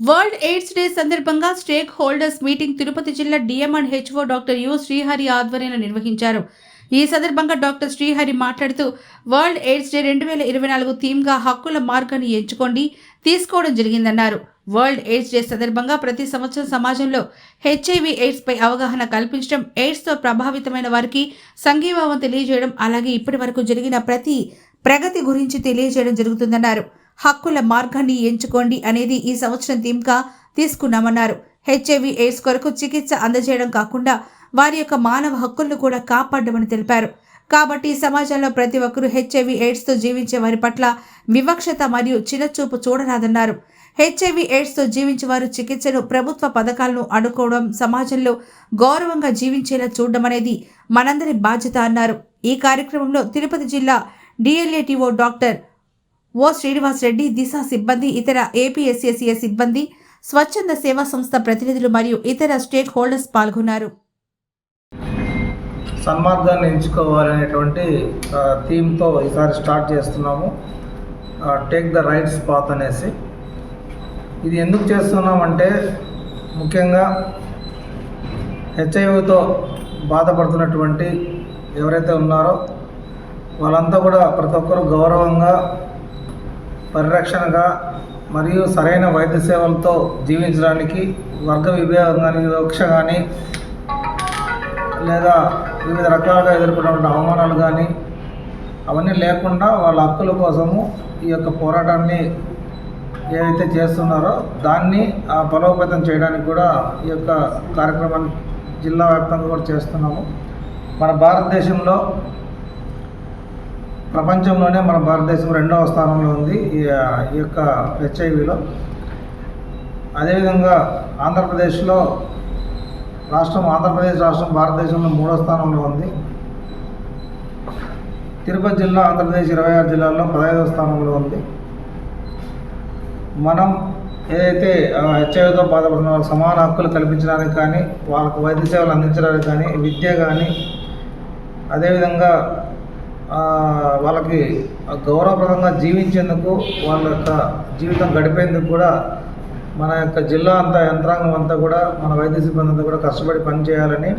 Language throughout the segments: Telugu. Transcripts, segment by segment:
వరల్డ్ ఎయిడ్స్ డే సందర్భంగా స్టేక్ హోల్డర్స్ మీటింగ్ తిరుపతి జిల్లా DM and HO doctor U Srihari ఆధ్వర్యంలో నిర్వహించారు. ఈ సందర్భంగా డాక్టర్ శ్రీహరి మాట్లాడుతూ వరల్డ్ ఎయిడ్స్ డే రెండు వేల ఇరవై నాలుగు థీమ్గా హక్కుల మార్గాన్ని ఎంచుకోండి తీసుకోవడం జరిగిందన్నారు. వరల్డ్ ఎయిడ్స్ డే సందర్భంగా ప్రతి సంవత్సరం సమాజంలో హెచ్ఐవి ఎయిడ్స్ పై అవగాహన కల్పించడం ఎయిడ్స్తో ప్రభావితమైన వారికి సంఘీభావం తెలియజేయడం అలాగే ఇప్పటి వరకు జరిగిన ప్రతి ప్రగతి గురించి తెలియజేయడం జరుగుతుందన్నారు. హక్కుల మార్గాన్ని ఎంచుకోండి అనేది ఈ సంవత్సరం థీమ్గా తీసుకున్నామన్నారు. హెచ్ఐవి ఎయిడ్స్ కొరకు చికిత్స అందజేయడం కాకుండా వారి యొక్క మానవ హక్కులను కూడా కాపాడమని తెలిపారు. కాబట్టి సమాజంలో ప్రతి ఒక్కరూ హెచ్ఐవి ఎయిడ్స్తో జీవించే వారి పట్ల వివక్షత మరియు చిన్నచూపు చూడరాదన్నారు. హెచ్ఐవి ఎయిడ్స్తో జీవించే వారు చికిత్సను ప్రభుత్వ పథకాలను అడుకోవడం సమాజంలో గౌరవంగా జీవించేలా చూడడం అనేది మనందరి బాధ్యత అన్నారు. ఈ కార్యక్రమంలో తిరుపతి జిల్లా DLATO doctor O Srinivas Reddy Disha సిబ్బంది ఇతర ఏపీఎస్ఎస్ఏ సిబ్బంది స్వచ్ఛంద సేవా సంస్థ ప్రతినిధులు మరియు ఇతర స్టేక్ హోల్డర్స్ పాల్గొన్నారు. సన్మార్గాన్ని ఎంచుకోవాలనేటువంటి థీమ్తో ఈసారి స్టార్ట్ చేస్తున్నాము. టేక్ ద రైట్స్ పాత్ అనేసి. ఇది ఎందుకు చేస్తున్నామంటే ముఖ్యంగా హెచ్ఐవితో బాధపడుతున్నటువంటి ఎవరైతే ఉన్నారో వాళ్ళంతా కూడా ప్రతి ఒక్కరు గౌరవంగా పరిరక్షణగా మరియు సరైన వైద్య సేవలతో జీవించడానికి వర్గ విభేదం కానీ వివక్ష కానీ లేదా వివిధ రకాలుగా ఎదుర్కొన్నటువంటి అవమానాలు కానీ అవన్నీ లేకుండా వాళ్ళ హక్కుల కోసము ఈ యొక్క పోరాటాన్ని ఏదైతే చేస్తున్నారో దాన్ని ఆ బలోపేతం చేయడానికి కూడా ఈ యొక్క కార్యక్రమాన్ని జిల్లా వ్యాప్తంగా కూడా చేస్తున్నాము. మన భారతదేశంలో ప్రపంచంలోనే మన భారతదేశం రెండవ స్థానంలో ఉంది ఈ ఈ యొక్క హెచ్ఐవిలో అదేవిధంగా ఆంధ్రప్రదేశ్లో రాష్ట్రం ఆంధ్రప్రదేశ్ రాష్ట్రం భారతదేశంలో మూడో స్థానంలో ఉంది. తిరుపతి జిల్లా ఆంధ్రప్రదేశ్ ఇరవై ఆరు జిల్లాల్లో పదహైదవ స్థానంలో ఉంది. మనం ఏదైతే హెచ్ఐవితో బాధపడుతున్న సమాన హక్కులు కల్పించడానికి కానీ వాళ్ళకు వైద్య సేవలు అందించడానికి కానీ విద్య కానీ అదేవిధంగా వాళ్ళకి గౌరవప్రదంగా జీవించేందుకు వాళ్ళ యొక్క జీవితం గడిపేందుకు కూడా మన యొక్క జిల్లా అంతా యంత్రాంగం అంతా కూడా మన వైద్య సిబ్బంది అంతా కూడా కష్టపడి పనిచేయాలని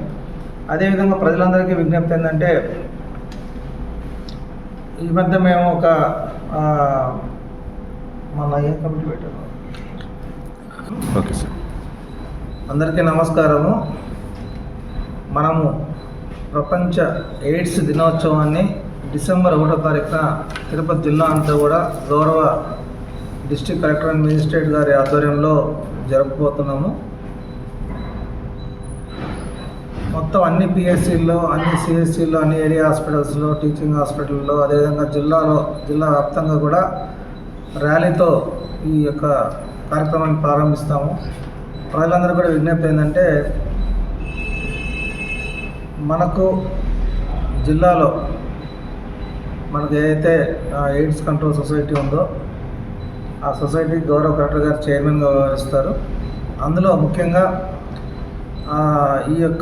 అదేవిధంగా ప్రజలందరికీ విజ్ఞప్తి ఏంటంటే ఈ మధ్య మేము ఒక మన ఏ కమిటీ పెట్టాము ఓకే సార్. అందరికీ నమస్కారము. మనము ప్రపంచ ఎయిడ్స్ దినోత్సవాన్ని డిసెంబర్ ఒకటో తారీఖున తిరుపతి జిల్లా అంతా కూడా గౌరవ డిస్టిక్ కలెక్టర్ అండ్ మేజిస్ట్రేట్ గారి ఆధ్వర్యంలో జరుపుకోతున్నాము మొత్తం అన్ని పిఎస్సీల్లో అన్ని సిఎస్సీల్లో అన్ని ఏరియా హాస్పిటల్స్లో టీచింగ్ హాస్పిటల్లో అదేవిధంగా జిల్లాలో జిల్లా వ్యాప్తంగా కూడా ర్యాలీతో ఈ యొక్క కార్యక్రమాన్ని ప్రారంభిస్తాము. ప్రజలందరూ కూడా విజ్ఞప్తి ఏంటంటే మనకు జిల్లాలో మనకి ఏదైతే ఎయిడ్స్ కంట్రోల్ సొసైటీ ఉందో ఆ సొసైటీ గౌరవ కలెక్టర్ గారు చైర్మన్గా వ్యవహరిస్తారు. అందులో ముఖ్యంగా ఈ యొక్క